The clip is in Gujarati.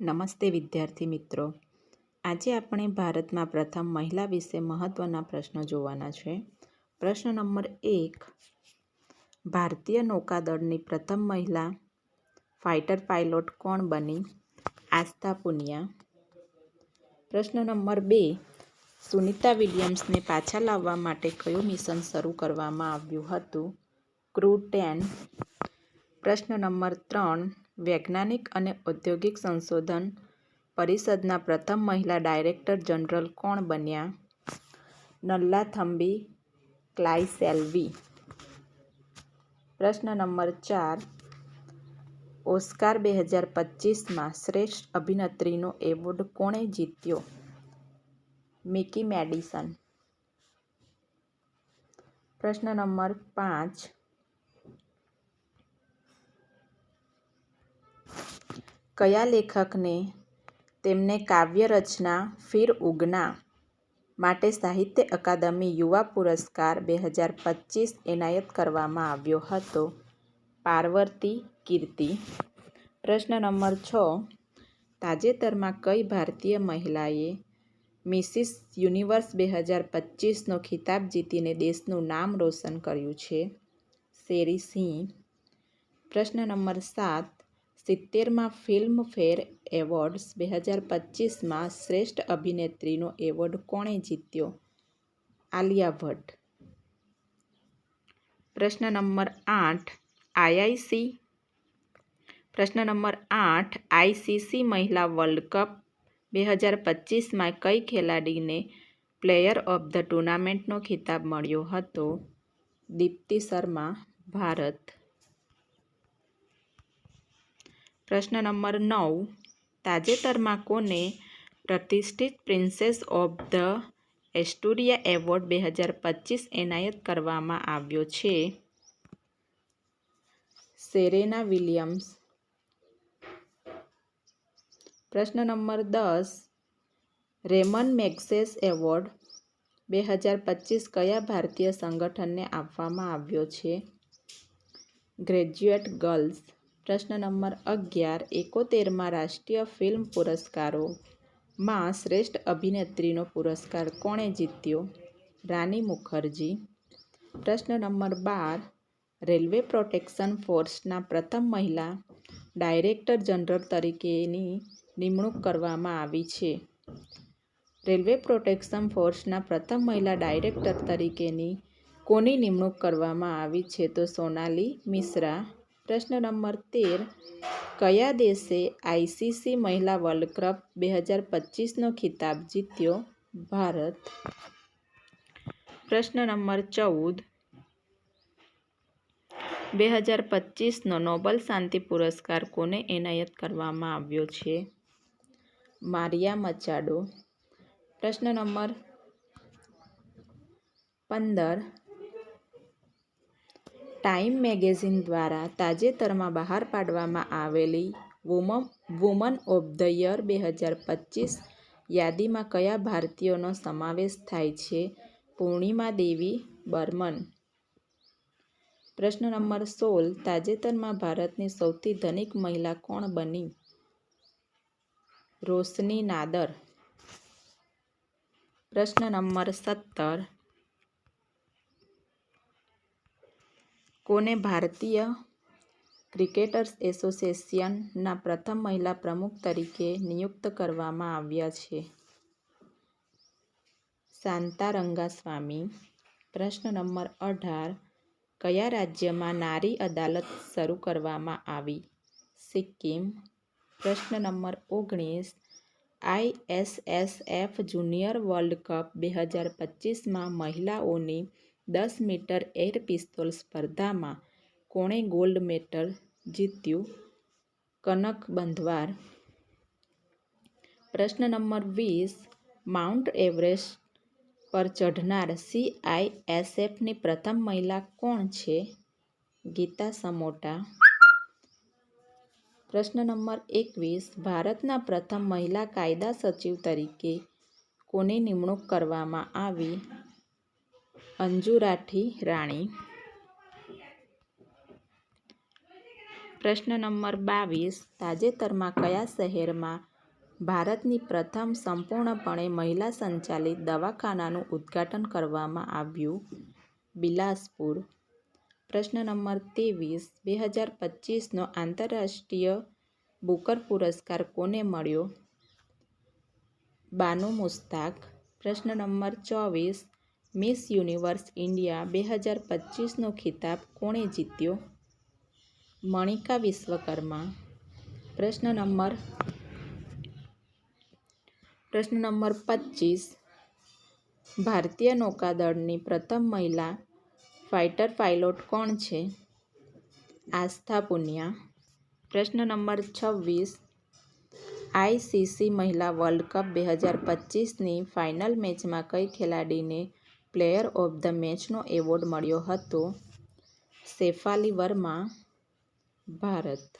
નમસ્તે વિદ્યાર્થી મિત્રો. આજે આપણે ભારતમાં પ્રથમ મહિલા વિશે મહત્વના પ્રશ્નો જોવાના છે. પ્રશ્ન નંબર એક, ભારતીય નૌકાદળની પ્રથમ મહિલા ફાઇટર પાયલોટ કોણ બની? આસ્થા પુનિયા. પ્રશ્ન નંબર બે, સુનિતા વિલિયમ્સને પાછા લાવવા માટે કયું મિશન શરૂ કરવામાં આવ્યું હતું? Crew ten. પ્રશ્ન નંબર ત્રણ વૈજ્ઞાનિક અને ઔદ્યોગિક સંશોધન પરિષદના પ્રથમ મહિલા ડાયરેક્ટર જનરલ કોણ બન્યા? નલ્લાથમ્બી ક્લાઇસેલ્વી પ્રશ્ન નંબર ચાર. ઓસ્કાર બે હજાર પચીસમાં શ્રેષ્ઠ અભિનેત્રીનો એવોર્ડ કોણે જીત્યો? Mickey medicine. પ્રશ્ન નંબર પાંચ. કયા લેખકને તેમને કાવ્ય રચના ફિર ઉગના માટે સાહિત્ય અકાદમી યુવા પુરસ્કાર બે હજાર પચીસ એનાયત કરવામાં આવ્યો હતો? પાર્વતી કીર્તિ. પ્રશ્ન નંબર છ. તાજેતરમાં કઈ ભારતીય મહિલાએ મિસિસ યુનિવર્સ બે હજાર પચીસનો ખિતાબ જીતીને દેશનું નામ રોશન કર્યું છે? શેરી સિંહ. પ્રશ્ન નંબર સાત. સિત્તેરમાં ફિલ્મફેર એવોર્ડ્સ બે હજાર પચીસમાં શ્રેષ્ઠ અભિનેત્રીનો એવોર્ડ કોણે જીત્યો? આલિયા ભટ્ટ. પ્રશ્ન નંબર આઠ, આઈઆઈસી. પ્રશ્ન નંબર આઠ, આઈસીસી મહિલા વર્લ્ડ કપ બે હજાર પચીસમાં કઈ ખેલાડીને પ્લેયર ઓફ ધ ટુર્નામેન્ટનો ખિતાબ મળ્યો હતો? દીપ્તિ શર્મા, ભારત. પ્રશ્ન નંબર નવ. તાજેતરમાં કોને પ્રતિષ્ઠિત princess of the Asturias award બે હજાર પચીસ એનાયત કરવામાં આવ્યો છે? Serena Williams. પ્રશ્ન નંબર દસ. રેમન મેગ્સેસ એવોર્ડ બે હજાર પચીસ કયા ભારતીય સંગઠનને આપવામાં આવ્યો છે? Graduate girls. પ્રશ્ન નંબર અગિયાર, એકોતેરમાં રાષ્ટ્રીય ફિલ્મ પુરસ્કારોમાં શ્રેષ્ઠ અભિનેત્રીનો પુરસ્કાર કોણે જીત્યો? રાની મુખર્જી. પ્રશ્ન નંબર બાર, રેલવે પ્રોટેક્શન ફોર્સના પ્રથમ મહિલા ડાયરેક્ટર જનરલ તરીકેની નિમણૂક કરવામાં આવી છે. રેલવે પ્રોટેક્શન ફોર્સના પ્રથમ મહિલા ડાયરેક્ટર તરીકેની કોની નિમણૂક કરવામાં આવી છે તો સોનાલી મિશ્રા પ્રશ્ન નંબર તેર. કયા દેશે આઈસીસી મહિલા વર્લ્ડ કપ બે હજાર પચીસનો ખિતાબ જીત્યો? ભારત. પ્રશ્ન નંબર ચૌદ. બે હજાર પચીસનો નોબલ શાંતિ પુરસ્કાર કોને એનાયત કરવામાં આવ્યો છે? Maria Machado. પ્રશ્ન નંબર પંદર. ટાઈમ મેગેઝિન દ્વારા તાજેતરમાં બહાર પાડવામાં આવેલી woman woman of the year બે હજાર પચીસ યાદીમાં કયા ભારતીયોનો સમાવેશ થાય છે? પૂર્ણિમા દેવી, બર્મન. પ્રશ્ન નંબર સોળ, તાજેતરમાં ભારતની સૌથી ધનિક મહિલા કોણ બની? રોશની નાદર. પ્રશ્ન નંબર સત્તર કોને ભારતીય ક્રિકેટર્સ એસોસિએશનના પ્રથમ મહિલા પ્રમુખ તરીકે નિયુક્ત કરવામાં આવ્યા છે? શાંતા રંગાસ્વામી. પ્રશ્ન નંબર અઢાર. કયા રાજ્યમાં નારી અદાલત શરૂ કરવામાં આવી? સિક્કિમ. પ્રશ્ન નંબર ઓગણીસ. આઈએસએસએફ જુનિયર વર્લ્ડ કપ બે હજાર પચીસમાં મહિલાઓની દસ મીટર એર પિસ્તોલ સ્પર્ધામાં કોણે ગોલ્ડ મેડલ જીત્યું? કનક બંધવાર. પ્રશ્ન નંબર વીસ. માઉન્ટ એવરેસ્ટ પર ચઢનાર સીઆઈએસએફની પ્રથમ મહિલા કોણ છે? ગીતા સમોટા. પ્રશ્ન નંબર એકવીસ. ભારતના પ્રથમ મહિલા કાયદા સચિવ તરીકે કોની નિમણૂક કરવામાં આવી? અંજુ રાઠી રાણી. પ્રશ્ન નંબર બાવીસ. તાજેતરમાં કયા શહેરમાં ભારતની પ્રથમ સંપૂર્ણપણે મહિલા સંચાલિત દવાખાનાનું ઉદ્ઘાટન કરવામાં આવ્યું? બિલાસપુર. પ્રશ્ન નંબર ત્રેવીસ. બે હજાર પચીસનો આંતરરાષ્ટ્રીય બુકર પુરસ્કાર કોને મળ્યો? બાનુ મુસ્તાક. પ્રશ્ન નંબર ચોવીસ. મિસ યુનિવર્સ ઇન્ડિયા બે હજાર પચીસનો ખિતાબ કોણે જીત્યો? મણિકા વિશ્વકર્મા. પ્રશ્ન નંબર પ્રશ્ન નંબર પચીસ. ભારતીય નૌકાદળની પ્રથમ મહિલા ફાઇટર પાઇલોટ કોણ છે? આસ્થા પુનિયા. પ્રશ્ન નંબર છવ્વીસ. આઈસીસી મહિલા વર્લ્ડ કપ બે હજાર પચીસની ફાઇનલ મેચમાં કઈ ખેલાડીને પ્લેયર ઓફ ધ મેચનો એવોર્ડ મળ્યો હતો. શેફાલી વર્મા ભારત.